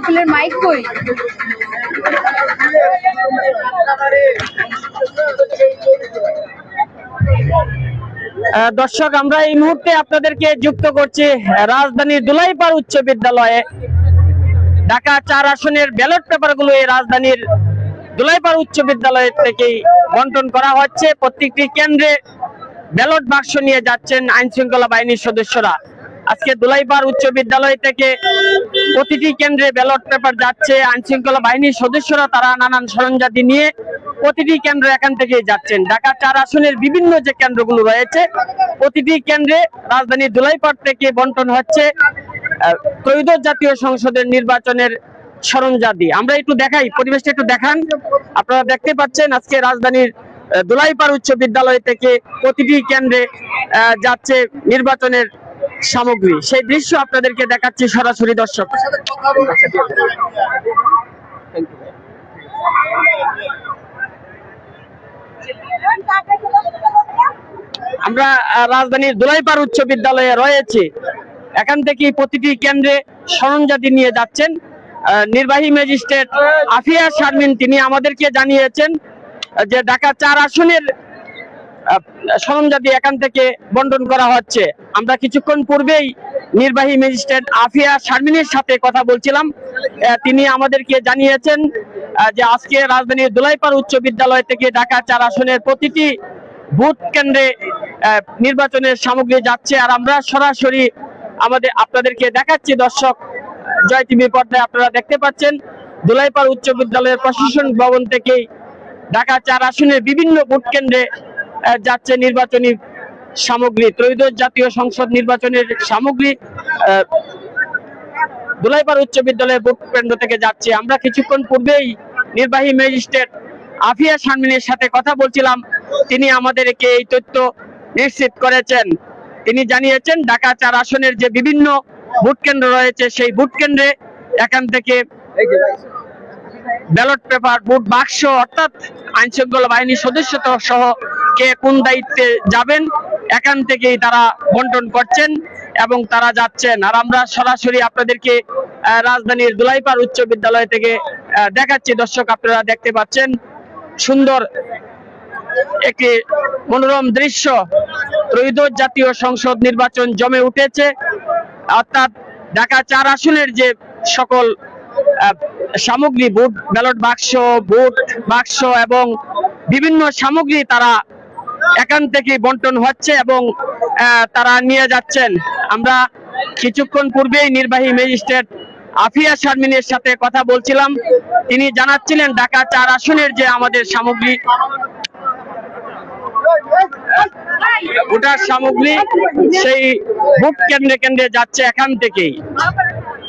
আঙ্কেলের মাইক কই? দর্শক, আমরা এই মুহূর্তে আপনাদেরকে যুক্ত করছি রাজধানীর দুলাইপাড় উচ্চ বিদ্যালয়ে। ঢাকা চার আসনের ব্যালট পেপারগুলো এই রাজধানীর দুলাইপাড় উচ্চ বিদ্যালয় থেকেই বন্টন করা হচ্ছে। প্রত্যেকটি কেন্দ্রে ব্যালট বাক্স নিয়ে যাচ্ছেন আইন শৃঙ্খলা বাহিনীর সদস্যরা। আজকে দুলাইপাড় উচ্চ বিদ্যালয় থেকে প্রতিটি কেন্দ্রে ব্যালট পেপার যাচ্ছে আইন শৃঙ্খলা বাহিনীর সদস্যরা তারা নানান সরঞ্জাতি নিয়ে প্রতিটি কেন্দ্র এখান থেকে যাচ্ছেন। ঢাকা চার আসনের বিভিন্ন যে কেন্দ্রগুলো রয়েছে প্রতিটি কেন্দ্রে রাজধানী দুলাইপাড় থেকে বন্টন হচ্ছে আহ, ত্রয়োদশ জাতীয় সংসদের নির্বাচনের সরঞ্জাদি আমরা একটু দেখাই পরিবেশটা একটু দেখান। আপনারা দেখতে পাচ্ছেন আজকে রাজধানীর আহ, দুলাইপাড় উচ্চ বিদ্যালয় থেকে প্রতিটি কেন্দ্রে যাচ্ছে নির্বাচনের সামগ্রী। সেই দৃশ্য আপনাদেরকে দেখাচ্ছি সরাসরি দর্শক। আমরা রাজধানীর দুলাইপাড় উচ্চ বিদ্যালয়ে রয়েছি। এখান থেকে প্রতিটি কেন্দ্রে সরঞ্জাতি নিয়ে যাচ্ছেন। নির্বাহী ম্যাজিস্ট্রেট আফিয়া শারমিন, তিনি আমাদেরকে জানিয়েছেন যে ঢাকা চার আসনের সরঞ্জাতি এখান থেকে বন্টন করা হচ্ছে। আমরা কিছুক্ষণ পূর্বেই নির্বাহী ম্যাজিস্ট্রেট আফিয়া শারমিনের সাথে কথা বলছিলাম। তিনি আমাদেরকে জানিয়েছেন যে আজকে রাজধানীর দুলাইপাড় উচ্চ বিদ্যালয় থেকে ঢাকা চার আসনের প্রতিটি বুথ কেন্দ্রে নির্বাচনের সামগ্রী যাচ্ছে। আর আমরা সরাসরি আমাদের, আপনাদেরকে দেখাচ্ছি দর্শক, জয় টিভি পর্দায় আপনারা দেখতে পাচ্ছেন, দুলাইপাড় উচ্চ বিদ্যালয়ের প্রশাসন ভবন থেকেই ঢাকা চার আসনের বিভিন্ন ভোট কেন্দ্রে যাচ্ছে নির্বাচনী সামগ্রী ত্রয়োদশ জাতীয় সংসদ নির্বাচনের সামগ্রী আহ, দুলাইপাড় উচ্চ বিদ্যালয়ের ভোট কেন্দ্র থেকে যাচ্ছে। আমরা কিছুক্ষণ পূর্বেই নির্বাহী ম্যাজিস্ট্রেট আফিয়া শারমিনের সাথে কথা বলছিলাম। তিনি আমাদেরকে এই তথ্য নিশ্চিত করেছেন। তিনি জানিয়েছেন ঢাকা চার আসনের যে বিভিন্ন ভোট কেন্দ্র রয়েছে সেই ভোট কেন্দ্রে এখান থেকে ব্যালট পেপার ভোট বাক্স অর্থাৎ আইন শৃঙ্খলা বাহিনীর সদস্য সহ কে কোন দায়িত্বে যাবেন, এখান থেকেই তারা বন্টন করছেন এবং তারা যাচ্ছেন। আর আমরা সরাসরি আপনাদেরকে রাজধানীর দুলাইপার উচ্চ বিদ্যালয় থেকে দেখাচ্ছি। দর্শক, আপনারা দেখতে পাচ্ছেন সুন্দর একটি মনোরম দৃশ্য। ত্রয়োদশ জাতীয় সংসদ নির্বাচন জমে উঠেছে। অর্থাৎ ঢাকা চার আসনের যে সকল সামগ্রী ভোট ব্যালট বাক্স ভোট বাক্স এবং বিভিন্ন সামগ্রী তারা এখান থেকে বন্টন হচ্ছে এবং তারা নিয়ে যাচ্ছেন। আমরা কিছুক্ষণ পূর্বেই নির্বাহী ম্যাজিস্ট্রেট আফিয়া শারমিনের সাথে কথা বলছিলাম। তিনি জানাচ্ছিলেন, ঢাকা চার আসনের যে আমাদের সামগ্রী, ভোটার সামগ্রী, সেই ভোট কেন্দ্রে কেন্দ্রে যাচ্ছে এখান থেকেই।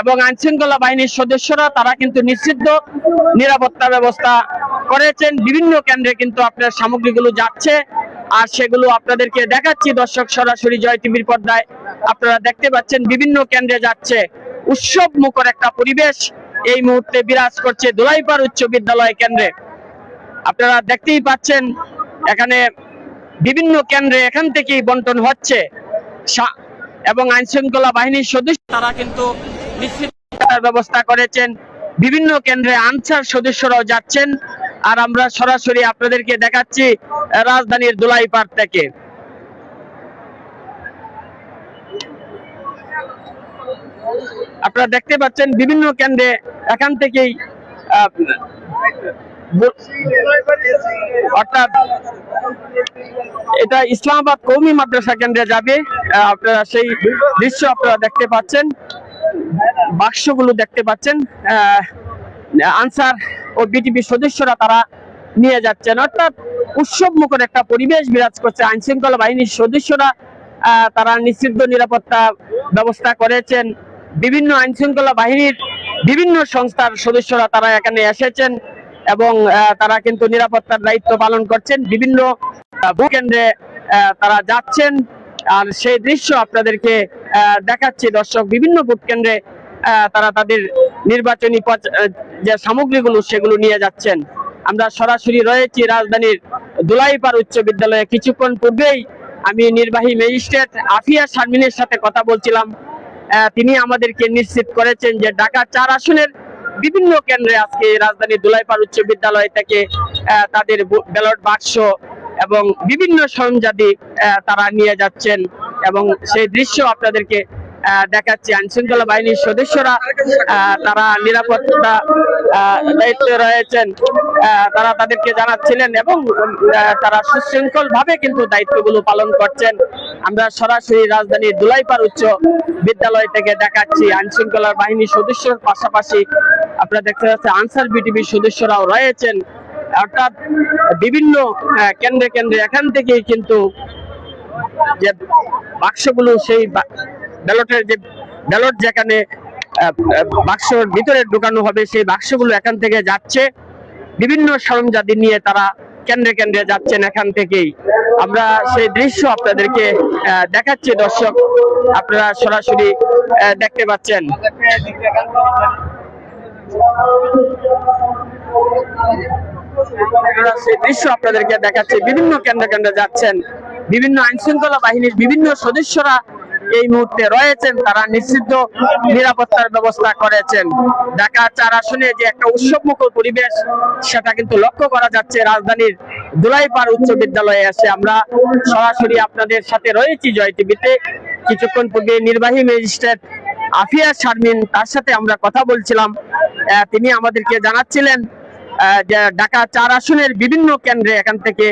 এবং আইন শৃঙ্খলা বাহিনীর সদস্যরা, তারা কিন্তু নিষিদ্ধ নিরাপত্তা ব্যবস্থা করেছেন। বিভিন্ন কেন্দ্রে কিন্তু আপনার সামগ্রীগুলো যাচ্ছে। আর সেগুলো আপনাদেরকে দেখাচ্ছি। দর্শক, সরাসরি জয় টিভির পর্দায় আপনারা দেখতে পাচ্ছেন বিভিন্ন কেন্দ্রে যাচ্ছে উৎসব মুখর একটা পরিবেশ। এই মুহূর্তে বিরাজ করছে দোলাইপাড় উচ্চ বিদ্যালয় কেন্দ্রে। আপনারা দেখতেই পাচ্ছেন, এখানে বিভিন্ন কেন্দ্রে এখান থেকেই বন্টন হচ্ছে। এবং আইন শৃঙ্খলা বাহিনীর সদস্য তারা কিন্তু নিশ্চিত ব্যবস্থা করেছেন। বিভিন্ন কেন্দ্রে আনসার সদস্যরাও যাচ্ছেন। আর আমরা সরাসরি আপনাদেরকে দেখাচ্ছি রাজধানীর দুলাইপাড় থেকে। আপনারা দেখতে পাচ্ছেন বিভিন্ন কেন্দ্রে এখান থেকেই অর্থাৎ এটা ইসলামাবাদ কৌমি মাদ্রাসা কেন্দ্রে যাবে। আপনারা সেই দৃশ্য আপনারা দেখতে পাচ্ছেন বাক্সগুলো দেখতে পাচ্ছেন। আহ, আনসার ও বিটিপি সদস্যরা তারা নিয়ে যাচ্ছেন। অর্থাৎ উৎসব মুখর একটা পরিবেশ বিরাজ করছে আইন শৃঙ্খলা বাহিনীর সদস্যরা তারা নিষিদ্ধ নিরাপত্তা ব্যবস্থা করেছেন। বিভিন্ন আইন শৃঙ্খলা বাহিনীর বিভিন্ন সংস্থার সদস্যরা তারা এখানে এসেছেন এবং তারা কিন্তু নিরাপত্তার দায়িত্ব পালন করছেন। বিভিন্ন ভূকেন্দ্রে তারা যাচ্ছেন। আর সেই দৃশ্য আপনাদেরকে দেখাচ্ছি। দর্শক, বিভিন্ন ভোট কেন্দ্রে তারা তাদের নির্বাচনী যে সামগ্রীগুলো সেগুলো নিয়ে যাচ্ছেন। আমরা সরাসরি রয়েছি রাজধানীর দুলাইপাড় উচ্চ বিদ্যালয়ে। কিছুক্ষণ পূর্বেই আমি নির্বাহী ম্যাজিস্ট্রেট আফিয়া শারমিনের সাথে কথা বলছিলাম। তিনি আমাদেরকে নিশ্চিত করেছেন যে ঢাকা চার আসনের বিভিন্ন কেন্দ্রে আজকে রাজধানী দুলাইপাড় উচ্চ বিদ্যালয় থেকে তাদের ব্যালট বাক্স এবং বিভিন্ন সরঞ্জাদি তারা নিয়ে যাচ্ছেন। এবং সেই দৃশ্য আপনাদেরকে দেখাচ্ছি আইন শৃঙ্খলা বাহিনীর সদস্যরা তারা নিরাপত্তা দায়িত্বে রয়েছেন। তারা তাদেরকে জানাচ্ছিলেন এবং তারা সুশৃঙ্খল ভাবে কিন্তু দায়িত্বগুলো পালন করছেন। আমরা সরাসরি রাজধানীর দুলাইপাড় উচ্চ বিদ্যালয় থেকে দেখাচ্ছি আইন শৃঙ্খলা বাহিনীর সদস্যর পাশাপাশি আপনারা দেখতে পাচ্ছেন আনসার বিটিভির সদস্যরাও রয়েছেন। অর্থাৎ বিভিন্ন কেন্দ্রে কেন্দ্রে এখান থেকেই কিন্তু যে বাক্সগুলো সেই ব্যালটের যে ব্যালট যেখানে বাক্সর ভিতরে ঢুকানো হবে, সেই বাক্সগুলো এখান থেকে যাচ্ছে। বিভিন্ন সরঞ্জাদি নিয়ে তারা কেন্দ্রে কেন্দ্রে যাচ্ছেন এখান থেকেই। আমরা সেই দৃশ্য আপনাদেরকে দেখাচ্ছি, দর্শক। আপনারা সরাসরি দেখতে পাচ্ছেন। সেই দৃশ্য আপনাদেরকে দেখাচ্ছি। বিভিন্ন কেন্দ্রে কেন্দ্রে যাচ্ছেন। বিভিন্ন আইন শৃঙ্খলা বাহিনীর বিভিন্ন সদস্যরা এই মুহূর্তে রয়েছেন, তারা নিশ্চিত নিরাপত্তার ব্যবস্থা করেছেন। ঢাকা চার আসনে যে একটা উৎসবমুখর পরিবেশ, সেটা কিন্তু লক্ষ্য করা যাচ্ছে। রাজধানীর দুলাইপাড় উচ্চ বিদ্যালয়ে এসে আমরা সরাসরি আপনাদের সাথে রয়েছি জয় টিভিতে। কিছুক্ষণ পূর্বে নির্বাহী ম্যাজিস্ট্রেট আফিয়া শারমিন, তার সাথে আমরা কথা বলছিলাম। তিনি আমাদেরকে জানাচ্ছিলেন ঢাকা চার আসনের বিভিন্ন কেন্দ্রে এখান থেকে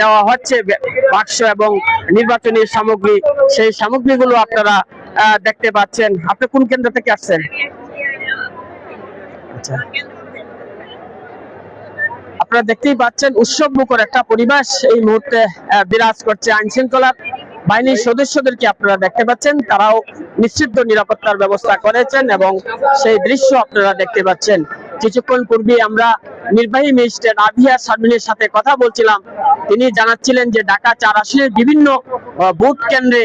দেওয়া হচ্ছে বাক্স এবং নির্বাচনী সামগ্রী। সেই সামগ্রীগুলো আপনারা দেখতে পাচ্ছেন। আপনি কোন কেন্দ্র থেকে আসছেন? আচ্ছা। আপনারা দেখতেই পাচ্ছেন, উৎসব মুখর একটা পরিবেশ এই মুহূর্তে বিরাজ করছে আইন শৃঙ্খলা বাহিনীর সদস্যদেরকে আপনারা দেখতে পাচ্ছেন। তারাও নিশ্চিত নিরাপত্তার ব্যবস্থা করেছেন এবং সেই দৃশ্য আপনারা দেখতে পাচ্ছেন। কিছুক্ষণ পূর্বে আমরা নির্বাহী ম্যাজিস্ট্রেট আভিয়া শারমিনের সাথে কথা বলছিলাম। তিনি জানাচ্ছিলেন যে ঢাকা চার আসনের বিভিন্ন ভোট কেন্দ্রে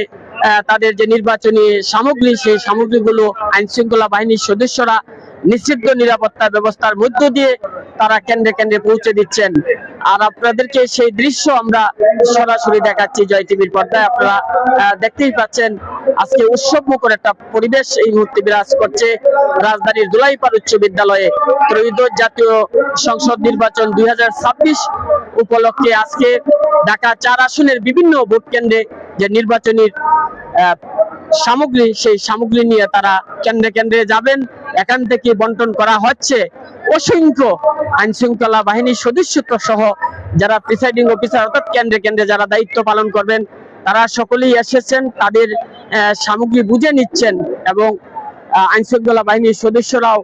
তাদের যে নির্বাচনী সামগ্রী, সেই সামগ্রীগুলো আইনশৃঙ্খলা বাহিনীর সদস্যরা নিশ্চিত নিরাপত্তা ব্যবস্থার মধ্য দিয়ে তারা কেন্দ্রে কেন্দ্রে পৌঁছে দিচ্ছেন। আর আপনাদেরকে সেই দৃশ্য আমরা সরাসরি দেখাচ্ছি জয় টিভির পর্দায়। আপনারা দেখতেই পাচ্ছেন আজকে উৎসব মুখর একটা পরিবেশ এই মুহূর্তে বিরাজ করছে রাজধানীর দুলাইপাড় উচ্চ বিদ্যালয়ে। ত্রয়োদশ জাতীয় সংসদ নির্বাচন দুই হাজার ছাব্বিশ উপলক্ষে আজকে ঢাকা চার আসনের বিভিন্ন ভোট কেন্দ্রে যে নির্বাচনী আহ, সামগ্রী সেই সামগ্রী নিয়ে তারা কেন্দ্রে কেন্দ্রে যাবেন। এখান থেকে বন্টন করা হচ্ছে। অসংখ্য আইন শৃঙ্খলা বাহিনীর সদস্যত্ব সহ যারা প্রিসাইডিং অফিসার অর্থাৎ কেন্দ্রে কেন্দ্রে যারা দায়িত্ব পালন করবেন, তারা সকলেই এসেছেন, তাদের সামগ্রী বুঝে নিচ্ছেন এবং আইন শৃঙ্খলা বাহিনীর সদস্যরাও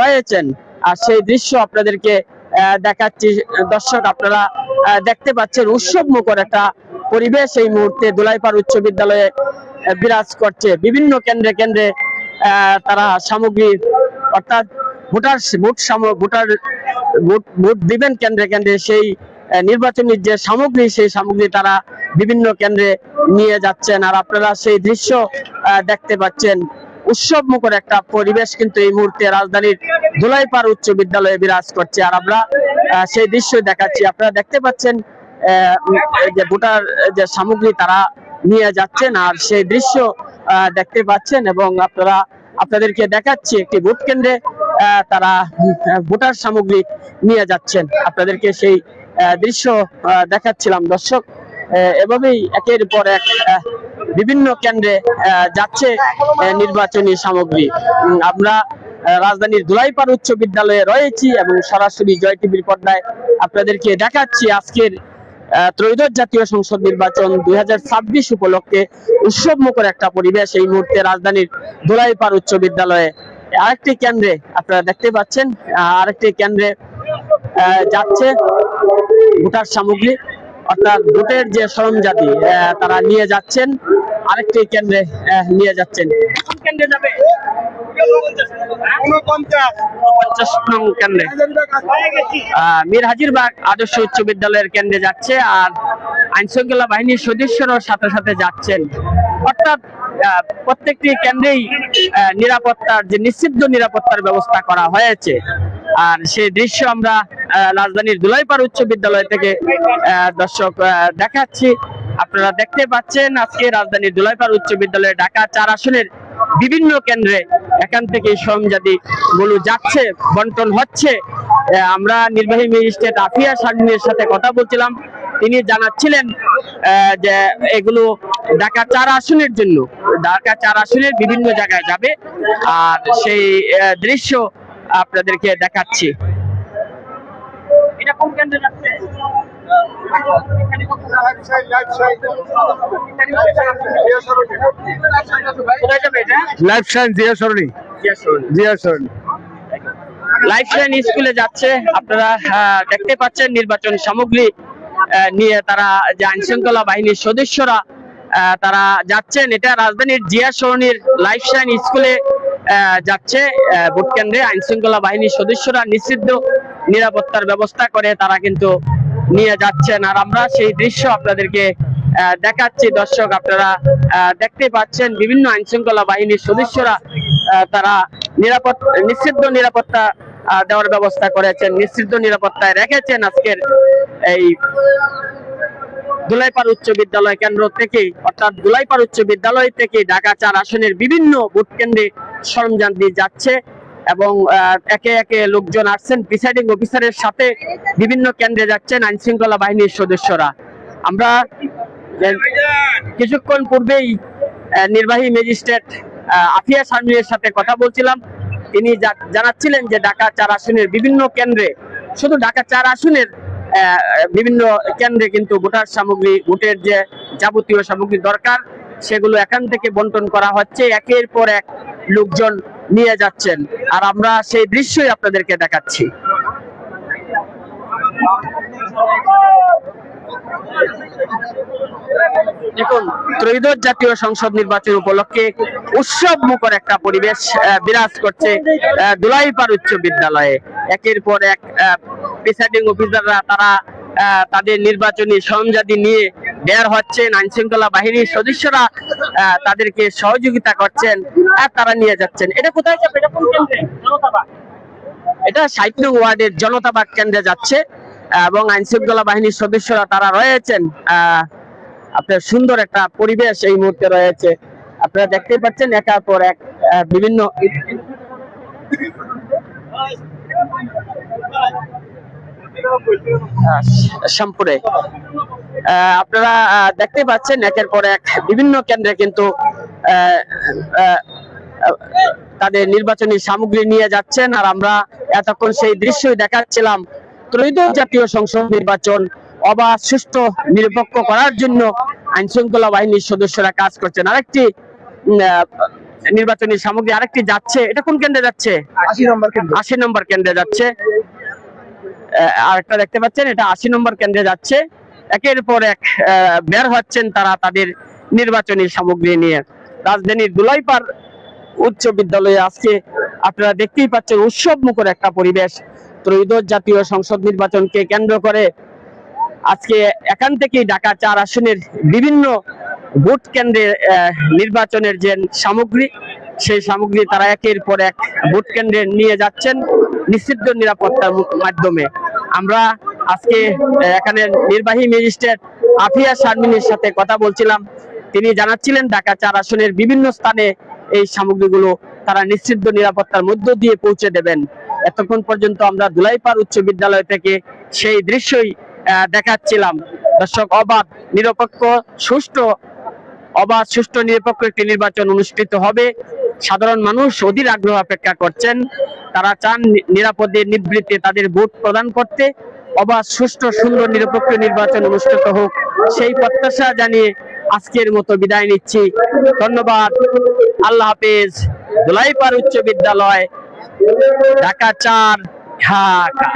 রয়েছেন। আর সেই দৃশ্য আপনাদেরকে দেখাচ্ছি। দর্শক, আপনারা দেখতে পাচ্ছেন উৎসব মুখর একটা পরিবেশ। এই মুহূর্তে দোলাইপাড় উচ্চ বিদ্যালয়ে বিরাজ করছে। বিভিন্ন কেন্দ্রে কেন্দ্রে তারা সামগ্রী অর্থাৎ voter vote voter vote vote দিবেন কেন্দ্রে কেন্দ্রে সেই আহ, নির্বাচনের যে সামগ্রী সেই সামগ্রী তারা বিভিন্ন কেন্দ্রে নিয়ে যাচ্ছেন। আর আপনারা সেই দৃশ্য দেখতে পাচ্ছেন। উৎসব মুখর একটা পরিবেশ কিন্তু এই মুহূর্তে রাজধানীর ধুলাইপাড় উচ্চ বিদ্যালয়ে বিরাজ করছে। আর আমরা সেই দৃশ্য দেখাচ্ছি। আপনারা দেখতে পাচ্ছেন যে ভোটার যে সামগ্রী তারা নিয়ে যাচ্ছেন। আর সেই দৃশ্য দেখতে পাচ্ছেন এবং আপনারা, আপনাদেরকে দেখাচ্ছি একটি ভোট কেন্দ্রে তারা ভোটার সামগ্রী নিয়ে যাচ্ছেন। আপনাদেরকে সেই দৃশ্য দেখাচ্ছিলাম। দর্শক এভাবেই একের পর এক বিভিন্ন কেন্দ্রে যাচ্ছে নির্বাচনী সামগ্রী। আমরা রাজধানীর দুলাইপাড় উচ্চ বিদ্যালয়ে রয়েছি এবং সরাসরি জয় টিভির পর্দায় আপনাদেরকে দেখাচ্ছি আজকের ত্রয়োদশ জাতীয় সংসদ নির্বাচন দুই হাজার ছাব্বিশ উপলক্ষে উৎসব মুখর একটা পরিবেশ এই মুহূর্তে রাজধানীর দোলাইপাড় উচ্চ বিদ্যালয়ে। আরেকটি কেন্দ্রে আপনারা দেখতে পাচ্ছেন আরেকটি কেন্দ্রে যাচ্ছে ভোটার সামগ্রী। অর্থাৎ ভোটের যে সরঞ্জাতি তারা নিয়ে যাচ্ছেন। আরেকটি কেন্দ্রে নিয়ে যাচ্ছেন। কোন কেন্দ্রে যাবে। পঞ্চাশ নং কেন্দ্রে। মীর হাজিরবাগ আদর্শ উচ্চ বিদ্যালয়ের কেন্দ্রে যাচ্ছে আর আইন শৃঙ্খলা বাহিনীর সদস্যরাও সাথে সাথে যাচ্ছেন। অর্থাৎ প্রত্যেকটি কেন্দ্রেই নিরাপত্তার যে নিষিদ্ধ নিরাপত্তার ব্যবস্থা করা হয়েছে। আর সেই দৃশ্য আমরা রাজধানীর দুলাইপাড় উচ্চ বিদ্যালয় থেকে দর্শক দেখাচ্ছি। আপনারা দেখতে পাচ্ছেন আজকে রাজধানীর দুলাইপাড় উচ্চ বিদ্যালয়ে ঢাকা চার আসনের বিভিন্ন কেন্দ্রে এখান থেকে সরঞ্জাদি গুলো যাচ্ছে, বন্টন হচ্ছে। আমরা নির্বাহী ম্যাজিস্ট্রেট আফিয়া শারমিনের সাথে কথা বলছিলাম। তিনি জানাচ্ছিলেন যে এগুলো ঢাকা চার আসনের জন্য। ঢাকা চার আসনের বিভিন্ন জায়গায় যাবে। আর সেই দৃশ্য আপনাদেরকে দেখাচ্ছি। এটা কোন কেন্দ্রে যাচ্ছে? Life science Jia Sarani Jia Sarani life line স্কুলে যাচ্ছে। আপনারা দেখতে পাচ্ছেন নির্বাচন সামগ্রী নিয়ে তারা যে আইন শৃঙ্খলা বাহিনীর সদস্যরা তারা যাচ্ছেন। এটা রাজধানীর জিয়া সরণির লাইফ লাইন স্কুলে যাচ্ছে। ভোট কেন্দ্রে আইন শৃঙ্খলা বাহিনীর সদস্যরা নিষিদ্ধ নিরাপত্তার ব্যবস্থা করে তারা কিন্তু নিয়ে যাচ্ছেন। আর আমরা সেই দৃশ্য আপনাদেরকে দেখাচ্ছি। দর্শক, আপনারা দেখতে পাচ্ছেন বিভিন্ন আইন শৃঙ্খলা বাহিনীর সদস্যরা তারা নিরাপদ নিষিদ্ধ নিরাপত্তা দেওয়ার ব্যবস্থা করেছেন নিষিদ্ধ নিরাপত্তায় রেখেছেন আজকের এই দুলাইপাড় উচ্চ বিদ্যালয় কেন্দ্র থেকে অর্থাৎ দুলাইপাড় উচ্চ বিদ্যালয় থেকে ঢাকা চার আসনের বিভিন্ন ভোট কেন্দ্রে সরঞ্জাম দিয়ে যাচ্ছে। এবং একে একে লোকজন আসছেন। প্রিসাইডিং অফিসারের সাথে বিভিন্ন কেন্দ্রে যাচ্ছেন আইন শৃঙ্খলা বাহিনীর সদস্যরা। আমরা কিছুক্ষণ পূর্বেই নির্বাহী ম্যাজিস্ট্রেট আফিয়া শারমিনের সাথে কথা বলছিলাম। তিনি জানাচ্ছিলেন যে ঢাকা চার আসনের বিভিন্ন কেন্দ্রে, শুধু ঢাকা চার আসনের বিভিন্ন কেন্দ্রে কিন্তু ভোটার সামগ্রী, ভোটের যে যাবতীয় সামগ্রী দরকার, সেগুলো এখান থেকে বন্টন করা হচ্ছে। একের পর এক লোকজন নিয়ে যাচ্ছেন। আর আমরা সেই দৃশ্যই আপনাদেরকে দেখাচ্ছি। দেখুন ত্রয়োদশ জাতীয় সংসদ নির্বাচন উপলক্ষে উৎসব মুখর একটা পরিবেশ বিরাজ করছে আহ, দুলাইপাড় উচ্চ বিদ্যালয়ে। একের পর এক প্রিসাইডিং অফিসাররা তারা তাদের নির্বাচনী সরঞ্জাদি নিয়ে বের হচ্ছেন আইন শৃঙ্খলা বাহিনীর সদস্যরা তাদেরকে সহযোগিতা করছেন, আর তারা নিয়ে যাচ্ছেন। এটা কোথায় যাবে? এটা কোন ষাট ওয়ার্ডের জনতাবাগ কেন্দ্রে যাচ্ছে, এবং আইন শৃঙ্খলা বাহিনীর সদস্যরা তারা রয়েছেন। আপনার সুন্দর একটা পরিবেশ এই মুহূর্তে রয়েছে। আপনারা দেখতেই পাচ্ছেন একার পর এক বিভিন্ন শ্যামপুরে। আপনারা দেখতে পাচ্ছেন একের পর এক বিভিন্ন কেন্দ্রে কিন্তু তাদের নির্বাচনী সামগ্রী নিয়ে যাচ্ছেন। আর আমরা এতক্ষণ সেই দৃশ্যই দেখাচ্ছিলাম ত্রয়োদশ জাতীয় সংসদ নির্বাচন অবাধ সুষ্ঠু নিরপেক্ষ করার জন্য আইন শৃঙ্খলা বাহিনীর সদস্যরা কাজ করছেন। আরেকটি নির্বাচনী সামগ্রী আরেকটি যাচ্ছে। এটা কোন কেন্দ্রে যাচ্ছে? আশি নম্বর কেন্দ্র যাচ্ছে। আরেকটা দেখতে পাচ্ছেন, এটা আশি নম্বর কেন্দ্রে যাচ্ছে। একের পর এক বের হচ্ছেন তারা তাদের নির্বাচনী সামগ্রী নিয়ে। রাজধানীর দুলাইপাড় উচ্চ বিদ্যালয়ে আজকে আপনারা দেখতেই পাচ্ছেন উৎসব মুখর একটা পরিবেশ। ত্রয়োদশ জাতীয় সংসদ নির্বাচনকে কেন্দ্র করে আজকে এখান থেকেই ঢাকা চার আসনের বিভিন্ন ভোট কেন্দ্রে নির্বাচনের যে সামগ্রী, সেই সামগ্রী তারা একের পর এক ভোট কেন্দ্রে নিয়ে যাচ্ছেন নিষিদ্ধ নিরাপত্তার মাধ্যমে। আমরা আজকে এখানে নির্বাহী ম্যাজিস্ট্রেট আফিয়া শারমিনের সাথে কথা বলছিলাম। তিনি জানাচ্ছিলেন, ঢাকা চার আসনের বিভিন্ন স্থানে এই সামগ্রীগুলো তারা নিষিদ্ধ নিরাপত্তার মধ্য দিয়ে পৌঁছে দেবেন। এতক্ষণ পর্যন্ত আমরা দুলাইপাড় উচ্চ বিদ্যালয় থেকে সেই দৃশ্যই দেখাচ্ছিলাম। দর্শক, অবাধ, নিরপেক্ষ, সুষ্ঠু অবাধ, সুষ্ঠু, নিরপেক্ষ একটি নির্বাচন অনুষ্ঠিত হবে। সাধারণ মানুষ অধীর আগ্রহ অপেক্ষা করছেন। তারা চান নিরাপদে নিবৃত্তে তাদের ভোট প্রদান করতে। অবাধ, সুষ্ঠু, সুন্দর, নিরপেক্ষ নির্বাচন অনুষ্ঠিত হোক। সেই প্রত্যাশা জানিয়ে আজকের মতো বিদায় নিচ্ছি। ধন্যবাদ। আল্লাহ হাফেজ। দুলাইপাড় উচ্চ বিদ্যালয়, ঢাকা চার, ঢাকা।